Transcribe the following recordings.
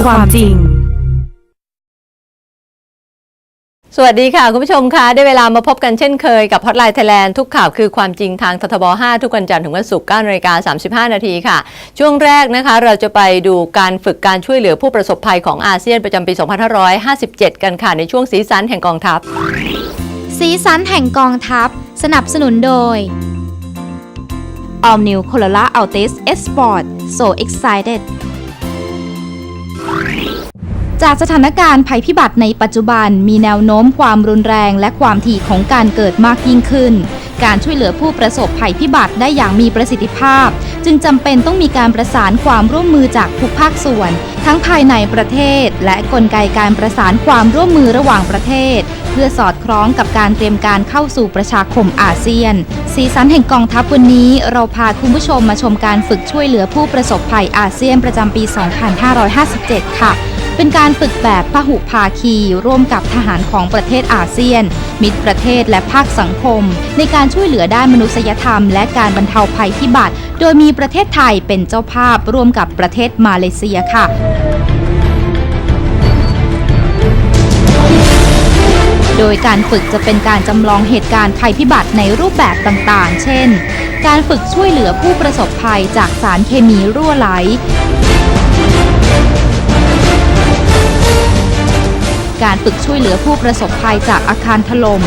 คือความจริง สวัสดีค่ะ คุณผู้ชมคะได้เวลามาพบกันเช่นเคยกับ Hotline Thailand ทุกข่าวคือความจริงทางททบ 5 ทุกวันจันทร์ถึงวันศุกร์9นาฬิกา35 นาทีค่ะ ช่วงแรกนะคะเราจะไปดูการฝึกการช่วยเหลือผู้ประสบภัยของอาเซียนประจำปี 2557 กันค่ะในช่วงสีสันแห่งกองทัพ สีสันแห่งกองทัพ สนับสนุนโดย All New Corolla Altis S Sport So Excited จากสถานการณ์ภัยพิบัติในปัจจุบันมีแนวโน้มความรุนแรงและความถี่ของการเกิดมากยิ่งขึ้น การช่วยเหลือผู้ประสบภัยพิบัติได้อย่างมีประสิทธิภาพ จึงจำเป็นต้องมีการประสานความร่วมมือจากทุกภาคส่วน ทั้งภายในประเทศ และกลไกการประสานความร่วมมือระหว่างประเทศ เพื่อสอดคล้องกับการเตรียมการเข้าสู่ประชาคมอาเซียน สีสันแห่งกองทัพวันนี้เราพาคุณผู้ชมมาชมการฝึกช่วยเหลือผู้ประสบภัยอาเซียนประจำปี 2557 ค่ะ เป็นการฝึกแบบพหุภาคี ร่วมกับทหารของประเทศอาเซียน มิตรประเทศและภาคสังคม ในการช่วยเหลือด้านมนุษยธรรม และการบรรเทาภัยพิบัติ โดยมีประเทศไทยเป็นเจ้าภาพร่วมกับประเทศมาเลเซียค่ะโดยการฝึกจะเป็นการจำลองเหตุการณ์ภัยพิบัติในรูปแบบต่างๆ เช่น การฝึกช่วยเหลือผู้ประสบภัยจากสารเคมีรั่วไหล การฝึกช่วยเหลือผู้ประสบภัยจากอาคารถล่ม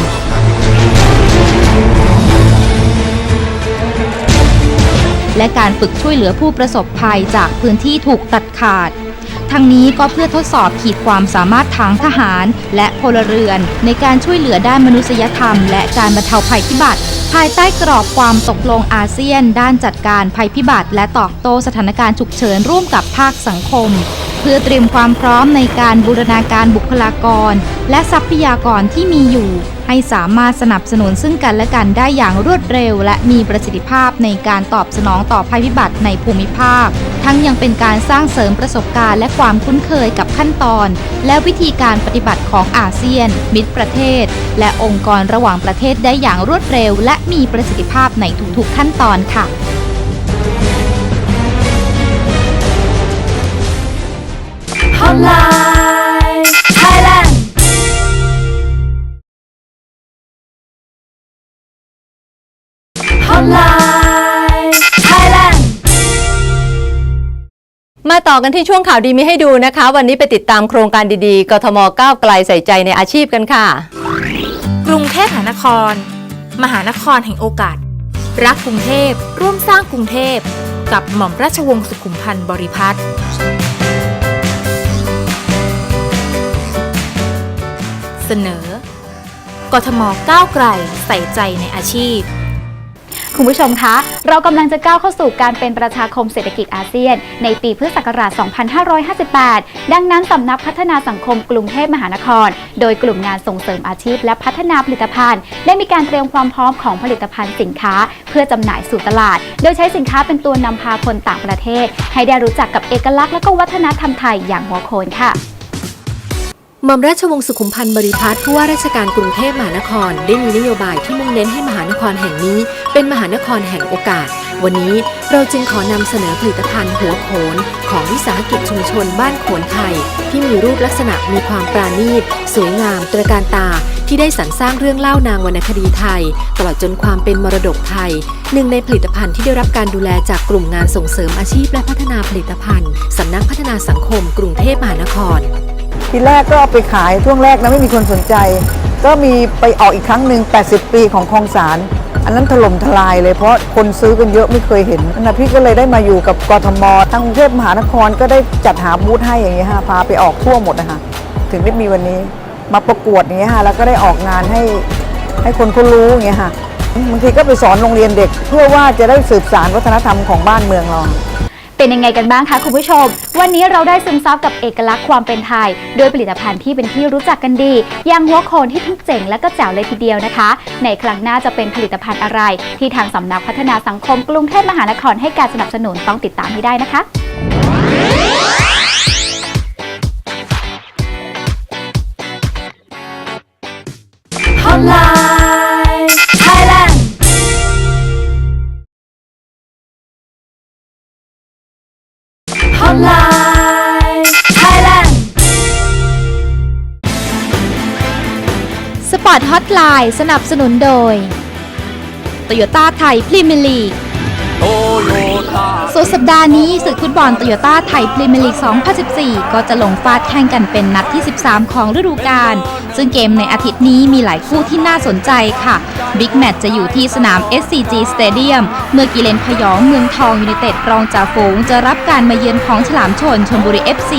และการฝึกช่วยเหลือผู้ประสบภัยจากพื้นที่ถูกตัดขาด ทั้งนี้ก็เพื่อทดสอบขีดความสามารถทางทหาร และพลเรือน ในการช่วยเหลือด้านมนุษยธรรม และการบรรเทาภัยพิบัติ ภายใต้กรอบความตกลงอาเซียน ด้านจัดการภัยพิบัติ และตอบโต้สถานการณ์ฉุกเฉินร่วมกับภาคสังคม พื่อเตรียมความพร้อมในการบูรณาการบุคลากร และทรัพยากรที่มีอยู่ ให้สามารถสนับสนุนซึ่งกันและกันได้อย่างรวดเร็ว และมีประสิทธิภาพในการตอบสนองต่อภัยพิบัติในภูมิภาค ทั้งยังเป็นการสร้างเสริมประสบการณ์และความคุ้นเคยกับขั้นตอน และวิธีการปฏิบัติของอาเซียน มิตรประเทศ และองค์กรระหว่างประเทศได้อย่างรวดเร็ว และมีประสิทธิภาพในทุกๆขั้นตอนค่ะ Hotline Thailand ฮอตไลน์ Thailand มาต่อกันที่ช่วงข่าวดีมีให้ดูนะคะ วันนี้ไปติดตามโครงการดีๆ กทมก้าวไกลใส่ใจในอาชีพกันค่ะ กรุงเทพมหานคร มหานครแห่งโอกาส รักกรุงเทพร่วมสร้างกรุงเทพ กับหม่อมราชวงศ์สุขุมพันธ์บริพัตร เสนอกทมก้าวไกลใส่ใจในอาชีพ คุณผู้ชมคะ เรากำลังจะก้าวเข้าสู่การเป็นประชาคมเศรษฐกิจอาเซียน ในปีพุทธศักราช 2558 ดังนั้นสำนักพัฒนาสังคมกรุงเทพมหานคร โดยกลุ่มงานส่งเสริมอาชีพ และพัฒนาผลิตภัณฑ์ ได้มีการเตรียมความพร้อมของผลิตภัณฑ์สินค้า เพื่อจำหน่ายสู่ตลาด โดยใช้สินค้าเป็นตัวนำพาคนต่างประเทศ ให้ได้รู้จักกับเอกลักษณ์และก็วัฒนธรรมไทยอย่างหัวโขนค่ะ หม่อมราชวงศ์สุขุมพันธ์บริพัตรผู้ว่าราชการกรุงเทพมหานคร ได้มีนโยบายที่มุ่งเน้นให้มหานครแห่งนี้ เป็นมหานครแห่งโอกาส วันนี้เราจึงขอนำเสนอผลิตภัณฑ์หัวโขน ของวิสาหกิจชุมชนบ้านโขนไทย ที่มีรูปลักษณะมีความปราณีต สวยงาม ตระการตา ที่ได้สรรสร้างเรื่องเล่านางวรรณคดีไทย ตลอดจนความเป็นมรดกไทย หนึ่งในผลิตภัณฑ์ที่ได้รับการดูแลจากกลุ่มงานส่งเสริมอาชีพและพัฒนาผลิตภัณฑ์สำนักพัฒนาสังคม กรุงเทพมหานคร ทีแรกก็เอาไปขายช่วงแรกนะไม่มีคนสนใจ ก็มีไปออกอีกครั้งหนึ่ง80 ปีของคลองสาร อันนั้นถล่มทลายเลยเพราะคนซื้อกันเยอะไม่เคยเห็นนั่นนะพี่ก็เลยได้มาอยู่กับกทมทางกรุงเทพมหานครก็ได้จัดหาบูธให้อย่างเงี้ยฮะพาไปออกทั่วหมดนะคะถึงได้มีวันนี้มาประกวดอย่างเงี้ยฮะแล้วก็ได้ออกงานให้ให้คนเขารู้อย่างเงี้ยค่ะบางทีก็ไปสอนโรงเรียนเด็ก เพื่อว่าจะได้สืบสานวัฒนธรรมของบ้านเมืองเรา เป็นยังไงกันบ้างคะคุณผู้ชม วันนี้เราได้ซึมซับกับเอกลักษณ์ความเป็นไทย โดยผลิตภัณฑ์ที่เป็นที่รู้จักกันดี อย่างหัวโคนที่ทั้งเจ๋งและก็แจ๋วเลยทีเดียวนะคะ ในครั้งหน้าจะเป็นผลิตภัณฑ์อะไร ที่ทางสำนักพัฒนาสังคมกรุงเทพมหานครให้การสนับสนุนต้องติดตามให้ได้นะคะ อตไลน์ไทยแลนด์สปอร์ตฮอตไลน์สนับสนุนโดย โตโยต้าไทยพรีเมียร์ลีก สัปดาห์นี้ศึกฟุตบอลโตโยต้าไทยพรีเมียร์ลีก 2014 ก็จะลงฟาดแข่งกันเป็นนัดที่ 13 ของฤดูกาล ซึ่งเกมในอาทิตย์นี้มีหลายคู่ที่น่าสนใจค่ะ บิ๊กแมตช์จะอยู่ที่สนาม SCG Stadium เมื่อกิเลนพยองเมืองทองยูไนเต็ดรองจ่าฝูงจะรับการมาเยือนของฉลามชนชลบุรี FC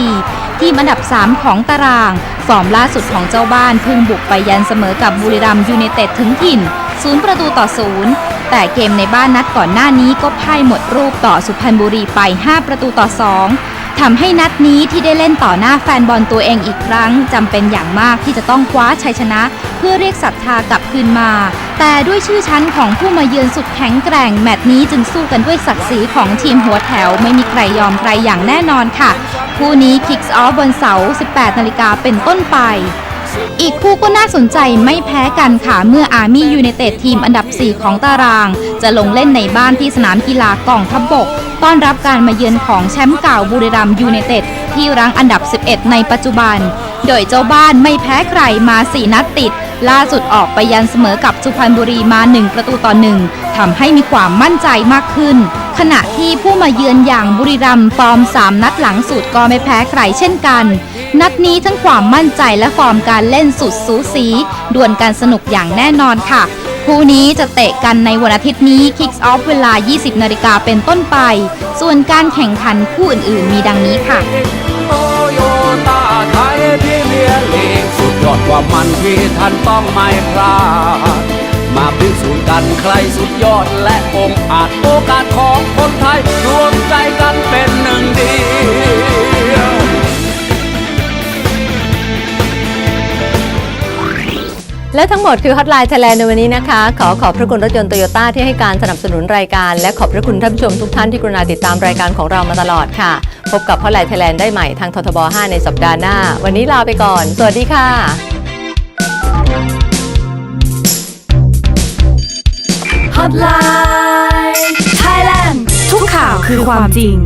ทีมอันดับ 3 ของตาราง ฟอร์มล่าสุดของเจ้าบ้านเพิ่งบุกไปยันเสมอกับบุรีรัมย์ยูไนเต็ดถึงถิ่น ศูนย์ประตูต่อศูนย์แต่เกมในบ้านนัดก่อนหน้านี้ก็พ่ายหมดรูปต่อสุพรรณบุรีไป 5 ประตูต่อ 2ทำให้นัดนี้ที่ได้เล่นต่อหน้าแฟนบอลตัวเองอีกครั้งจำเป็นอย่างมากที่จะต้องคว้าชัยชนะ เพื่อเรียกศรัทธากลับคืนมา แต่ด้วยชื่อชั้นของผู้มาเยือนสุดแข็งแกร่งแมตช์นี้จึงสู้กันด้วยศักดิ์ศรีของทีมหัวแถวไม่มีใครยอมใครอย่างแน่นอนค่ะ คู่นี้คิกส์ออฟบนเสา 18 นาฬิกาเป็นต้นไป อีกคู่ก็น่าสนใจไม่แพ้กันค่ะ เมื่ออาร์มี่ยูไนเต็ดทีมอันดับ 4 ของตาราง จะลงเล่นในบ้านที่สนามกีฬากองทัพบบก ต้อนรับการมาเยือนของแชมป์เก่าบุรีรัมย์ยูไนเต็ดที่รั้งอันดับ 11 ในปัจจุบัน โดยเจ้าบ้านไม่แพ้ใครมา 4 นัดติด ล่าสุดออกไปยันเสมอกับสุพรรณบุรีมา 1 ประตูต่อ 1ทำให้มีความมั่นใจมากขึ้น ขณะที่ผู้มาเยือนอย่างบุรีรัมย์ฟอร์ม 3 นัดหลังสุดก็ไม่แพ้ใครเช่นกัน นัดนี้ทั้งความมั่นใจและฟอร์มการเล่นสุดสูสีดวลกันสนุกอย่างแน่นอนค่ะ คู่นี้จะเตะกันในวันอาทิตย์นี้ Kicks Off เวลา 20 นาฬิกาเป็นต้นไป ส่วนการแข่งขันคู่อื่น ๆ มีดังนี้ค่ะสุดยอดความมันที่ท่านต้องไม่พลาด มาพิสูจน์กันใครสุดยอดและองค์อาจโอกาสของคนไทย รวมใจกันเป็นหนึ่งเดียวและทั้งหมดคือฮอตไลน์ไทยแลนด์ในวันนี้นะคะ ขอขอบพระคุณรถยนต์โตโยต้าที่ให้การสนับสนุนรายการ และขอบพระคุณท่านผู้ชมทุกท่านที่กรุณาติดตามรายการของเรามาตลอดค่ะ พบกับฮอตไลน์ไทยแลนด์ได้ใหม่ทางททบ 5 ในสัปดาห์หน้า วันนี้ลาไปก่อน สวัสดีค่ะ ฮอตไลน์ไทยแลนด์ทุกข่าวคือความจริง